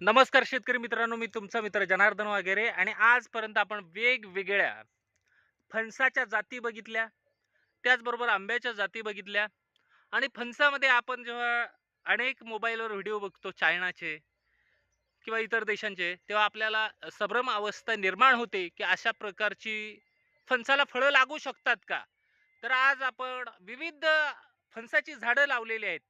नमस्कार शेतकरी मित्रांनो मी तुमचा मित्र जनार्दन वगैरे आणि आजपर्यंत आपण वेगवेगळ्या फणसाच्या जाती बघितल्या त्याचबरोबर आंब्याच्या जाती बघितल्या आणि फणसामध्ये आपण जेव्हा अनेक मोबाईलवर व्हिडिओ बघतो चायनाचे किंवा इतर देशांचे तेव्हा आपल्याला सभ्रम अवस्था निर्माण होते की अशा प्रकारची फणसाला फळं लागू शकतात का? तर आज आपण विविध फणसाची झाडं लावलेली आहेत.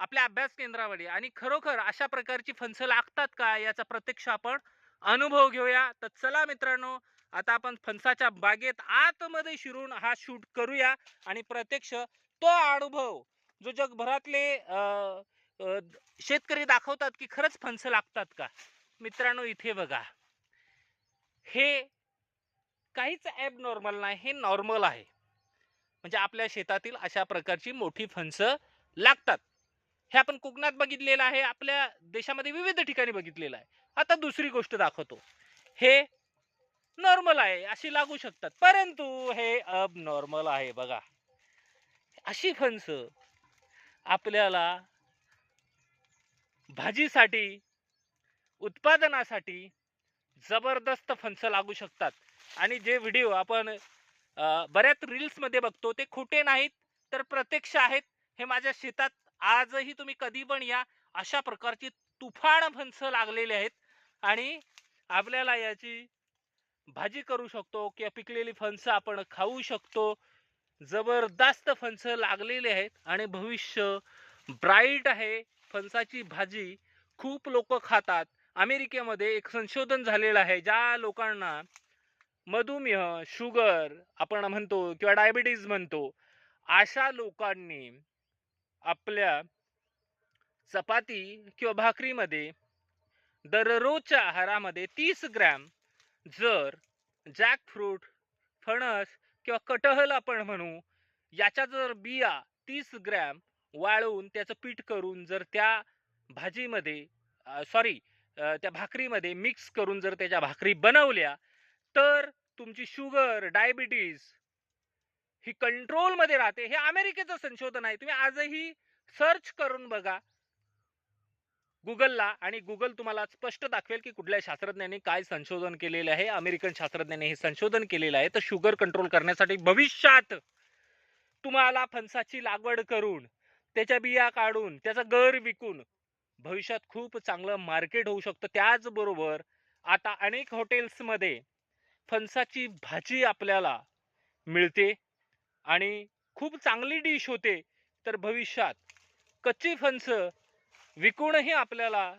आपल्या अभ्यास केंद्रामध्ये आणि खरोखर अशा प्रकारची फणसं लागतात का? याचा प्रत्यक्ष आपण अनुभव घेऊया. तर चला मित्रांनो आता आपण फणसाच्या बागेत आतमध्ये शिरून हा शूट करूया. आणि प्रत्यक्ष तो अनुभव जो जगभरातले अं, शेतकरी दाखवतात की खरंच फणसं लागतात का? मित्रांनो इथे बघा. हे काहीच ॲब नॉर्मल नाही. हे नॉर्मल आहे. म्हणजे आपल्या शेतातील अशा प्रकारची मोठी फणसं लागतात. हे आपण कोकणात बघितलेलं आहे आपल्या देशामध्ये विविध ठिकाणी बघितलेलं आहे. आता दुसरी गोष्ट दाखवतो. हे नॉर्मल आहे अशी लागू शकतात. परंतु हे अब नॉर्मल आहे बघा. अशी फणस आपल्याला भाजीसाठी उत्पादनासाठी जबरदस्त फणस लागू शकतात. आणि जे व्हिडिओ आपण बऱ्याच रील्समध्ये बघतो ते खोटे नाहीत तर प्रत्यक्ष आहेत हे माझ्या शेतात आजही तुम्ही कधी पण या अशा प्रकारची तुफान फणस लागलेले आहेत आणि आपल्याला याची भाजी करू शकतो किंवा पिकलेली फणसं आपण खाऊ शकतो. जबरदस्त फणसं लागलेले आहेत आणि भविष्य ब्राईट आहे. फणसाची भाजी खूप लोक खातात. अमेरिकेमध्ये एक संशोधन झालेलं आहे ज्या लोकांना मधुमेह शुगर आपण म्हणतो किंवा डायबिटीज म्हणतो अशा लोकांनी आपल्या चपाती किंवा भाकरीमध्ये दररोजच्या आहारामध्ये तीस ग्रॅम जर जॅकफ्रूट फणस किंवा कटहल आपण म्हणू याच्या जर बिया तीस ग्रॅम वाळवून त्याचं पीठ करून जर त्या भाजीमध्ये सॉरी त्या भाकरीमध्ये मिक्स करून जर त्याच्या भाकरी बनवल्या तर तुमची शुगर डायबिटीज ही कंट्रोलमध्ये राहते. हे अमेरिकेचं संशोधन आहे. तुम्ही आजही सर्च करून बघा. गुगलला आणि गुगल तुम्हाला स्पष्ट दाखवेल की कुठल्या शास्त्रज्ञांनी काय संशोधन केलेलं आहे. अमेरिकन शास्त्रज्ञांनी हे संशोधन केलेलं आहे. तर शुगर कंट्रोल करण्यासाठी भविष्यात तुम्हाला फणसाची लागवड करून त्याच्या बिया काढून त्याचा गर विकून भविष्यात खूप चांगलं मार्केट होऊ शकतं. त्याचबरोबर आता अनेक हॉटेल्समध्ये फणसाची भाजी आपल्याला मिळते. आणि खूप चांगली डिश होते तर भविष्यात कच्ची फणस विकूनही आपल्याला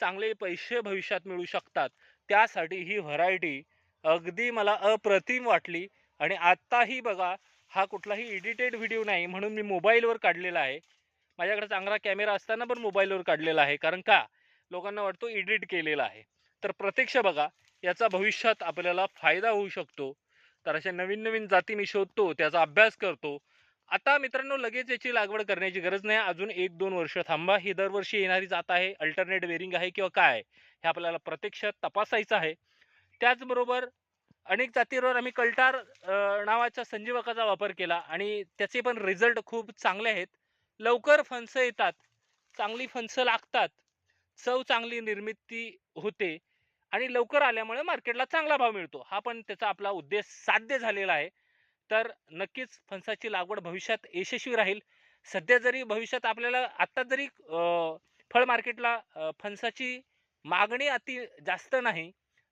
चांगले पैसे भविष्यात मिळू शकतात. त्यासाठी ही व्हरायटी अगदी मला अप्रतिम वाटली. आणि आत्ताही बघा हा कुठलाही एडिटेड व्हिडिओ नाही म्हणून मी मोबाईलवर काढलेला आहे. माझ्याकडे चांगला कॅमेरा असताना पण मोबाईलवर काढलेला आहे. कारण का? लोकांना वाटतो एडिट केलेला आहे. तर प्रत्यक्ष बघा याचा भविष्यात आपल्याला फायदा होऊ शकतो. तर अशा नवीन नवीन जाती मी शोधतो त्याचा अभ्यास करतो. आता मित्रांनो लगेच याची लागवड करण्याची गरज नाही. अजून एक दोन वर्ष थांबा. ही दरवर्षी येणारी जात आहे अल्टरनेट वेरिंग आहे किंवा काय हे आपल्याला प्रत्यक्ष तपासायचं आहे. त्याचबरोबर अनेक जातींवर आम्ही कल्टार नावाच्या संजीवकाचा वापर केला आणि त्याचे पण रिझल्ट खूप चांगले आहेत. लवकर फणसं येतात चांगली फणसं लागतात. चव चांगली निर्मिती होते. आणि लवकर आल्यामुळे मार्केटला चांगला भाव मिळतो. हा पण त्याचा आपला उद्देश साध्य झालेला आहे. तर नक्कीच फणसाची लागवड भविष्यात यशस्वी राहील. सध्या जरी भविष्यात आपल्याला आत्ता जरी फळ मार्केटला फणसाची मागणी अति जास्त नाही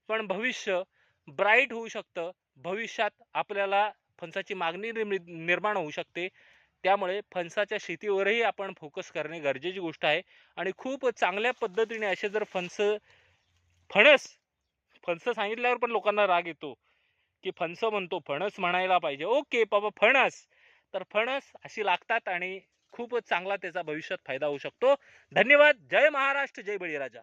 पण भविष्य ब्राईट होऊ शकतं. भविष्यात आपल्याला फणसाची मागणी निर्माण होऊ शकते. त्यामुळे फणसाच्या शेतीवरही आपण फोकस करणे गरजेची गोष्ट आहे. आणि खूप चांगल्या पद्धतीने असे जर फणस फणस. फणस सांगितल्यावर पण लोकांना राग येतो. की फणस म्हणतो फणस म्हणायला पाहिजे. ओके बाबा फणस. तर फणस अशी लागतात आणि खूप चांगला त्याचा भविष्यात फायदा होऊ शकतो. धन्यवाद. जय महाराष्ट्र. जय बळीराजा.